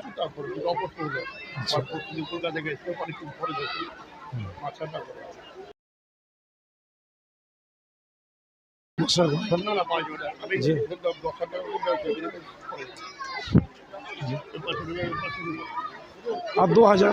তারপরে opportunity opportunity Kolkata থেকে এসে অনেকদিন পরে গেছি মাছটা করে না না পাঁচ মিনিট আমি জি। দশটা আর দু হাজার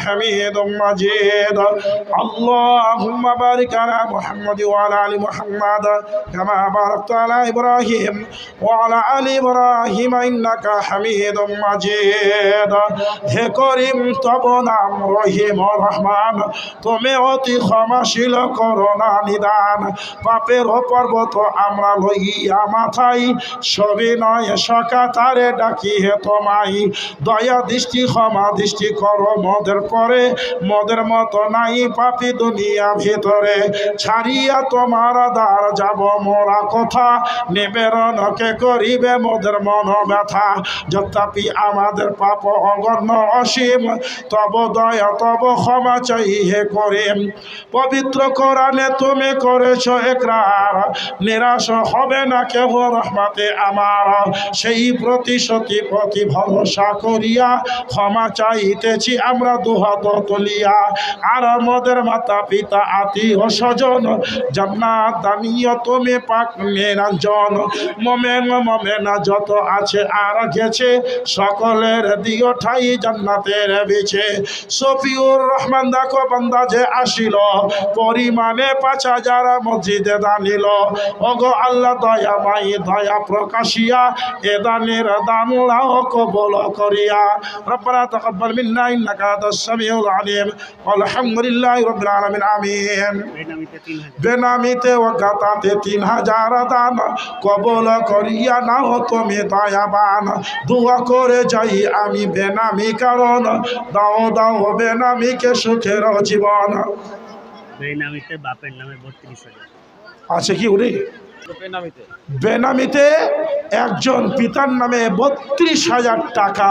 حميد مجيد اللهم بارك على محمد وعلى ال محمد كما باركت على ابراهيم وعلى ال ابراهيم انك حميد مجيد হে করিম তব নাম রহিম রহমান তুমি অতি ক্ষমাশীল করোনা নিদান পাপের পর্বত আমরা লইয়া মাথায় সবিনয় সকা তারে ডাকি হে তোমাই দয়া দৃষ্টি ক্ষমা দৃষ্টি করো মদের পরে মদের মতো নাই পাপি দুনিয়া ভিতরে। ছাড়িয়া তোমার দ্বার যাব মোরা কথা। নিবেরণকে করিবে মোদের মন ব্যথা। যথাপি আমাদের পাপ অগণ্য অসীম, তব দয়া, তব ক্ষমা চাই হে করিম। পবিত্র কোরআনে তুমি করেছ একরার। নিরাশ হবে না কেহ রহমাতে আমার। সেই প্রতিশ্রুতি প্রতি ভরসা করিয়া ক্ষমা চাইতেছি আমরা তুলিয়া আর আমাদের মাতা পিতা, আত্মীয় স্বজন, জান্নাত দানিয়, তুমি পাক মোমেন, মোমেনা যত আছে আর গেছে, সকলের দিও ঠাই জান্নাতের বেছে সফিউর রহমান দেখো বান্দা যে আসিল, পরিমাণে পাঁচ হাজার মসজিদে দানিল। ওগো আল্লাহ দয়া মাই দয়া প্রকাশিয়া, এ দানের দান কবল করিয়া। রব্বানা তাকাব্বাল মিন্না ইন্নাকা সামিউল আলিম। আলহামদুলিল্লাহি রাব্বিল আলামিন আমিন। বেনামিতে ও গাতাতে তিন হাজার দান কবল করিয়া নাও তুমি দয়াবান। দোয়া করে যাই আমি বেনামি কারণ দাও দাও বেনামিকে সুখের জীবন। বেনামিতে বাপের নামে বত্রিশ হাজার। আছে কি উনি? বেনামিতে। একজন পিতার নামে বত্রিশ হাজার টাকা।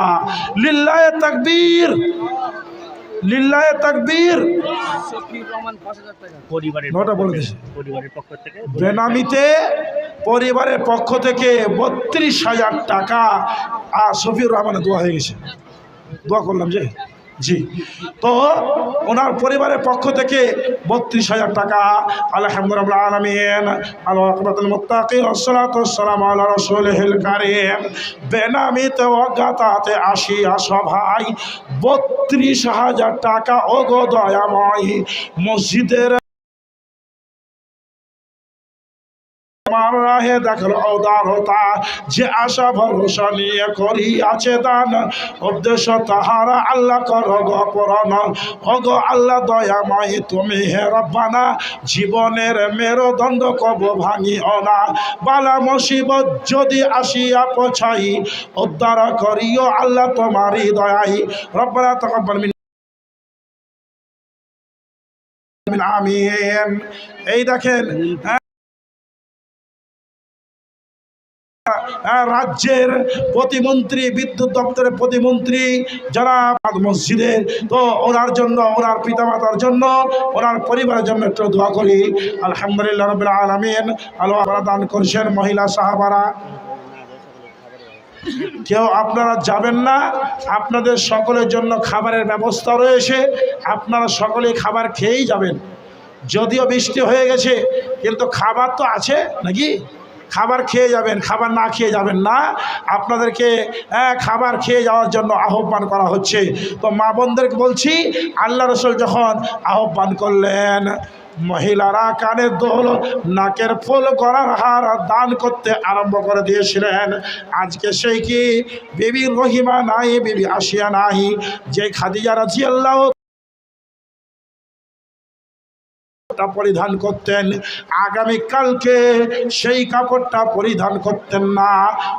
লিল্লায় তাকবীর। লিল্লায় তাকবীর নটা বলে দিয়েছে। বেনামিতে পরিবারের পক্ষ থেকে বত্রিশ হাজার টাকা আর শফিউর রহমানের দোয়া হয়ে গেছে দোয়া করলাম যে জি। তো ওনার পরিবারের পক্ষ থেকে বত্রিশ হাজার টাকা, আলহামদুলিল্লাহ আল্লাহ বেনামিতে অজ্ঞাতাতে সভায় বত্রিশ হাজার টাকা, ওগো দয়াময়। মসজিদের রাহে দেখল উদারতা যে আশা ভরসা নিয়ে করি আছে দান। উদ্দেশ্য তাহারা আল্লাহ কর গপরণ অগ আল্লাহ দয়াময় তুমি হে রব্বানা, জীবনের মেরুদণ্ড কব ভাঙি অনা বালা মুসিবত যদি আসিয়া পছাই, উদ্ধার করিও আল্লাহ তোমারই দয়াই। রব্বানা তকব্বাল মিন আমিন। এই দেখেন রাজ্যের প্রতিমন্ত্রী, বিদ্যুৎ দপ্তরের প্রতিমন্ত্রী যারা মসজিদের। তো ওনার জন্য, ওনার পিতামাতার জন্য, ওনার পরিবারের জন্য একটু দোয়া করি। আলহামদুলিল্লাহ রবিল আলমিন। আল্লাহ দান করছেন মহিলা সাহাবারা। কেউ আপনারা যাবেন না, আপনাদের সকলের জন্য খাবারের ব্যবস্থা রয়েছে, আপনারা সকলেই খাবার খেয়েই যাবেন। যদিও বৃষ্টি হয়ে গেছে, কিন্তু খাবার তো আছে নাকি? খাবার খেয়ে যাবেন, খাবার না খেয়ে যাবেন না। আপনাদেরকে খাবার খেয়ে যাওয়ার জন্য আহ্বান করা হচ্ছে। তো মা বোনদেরকে বলছি, আল্লাহ রসুল যখন আহ্বান করলেন, মহিলারা কানের দোল, নাকের ফুল করার হার দান করতে আরম্ভ করে দিয়েছিলেন। আজকে সেই কি? বিবি রহিমা নাই, বিবি আসিয়া নাই। যে খাদিজা রাজি আল্লাহ টা পরিধান করতেন। আগামীকালকে সেই কাপড়টা পরিধান করতেন না।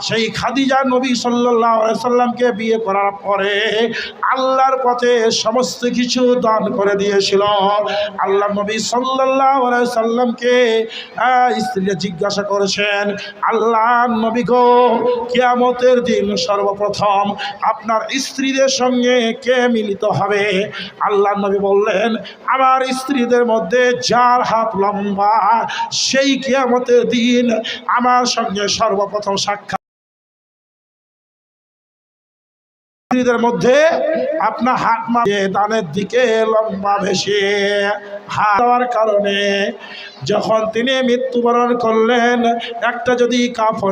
সেই খাদিজা নবী সাল্লাহ সাল্লামকে বিয়ে করার পরে আল্লাহর পথে সমস্ত কিছু দান করে দিয়েছিল। আল্লাহ নবী সাল্লাহ সাল্লামকে স্ত্রীরা জিজ্ঞাসা করেছেন, আল্লাহ নবী গো, কেয়ামতের দিন সর্বপ্রথম আপনার স্ত্রীদের সঙ্গে কে মিলিত হবে? আল্লাহ নবী বললেন, আমার স্ত্রীদের মধ্যে যার হাত লম্বা, সেই কিয়ামতের দিন আমার সঙ্গে সর্বপ্রথম সাক্ষাৎ। মধ্যে আপনার হাত মাঝে দানের দিকে লম্বা ভেসে হাত কারণে যখন তিনি মৃত্যুবরণ করলেন, একটা যদি কাফন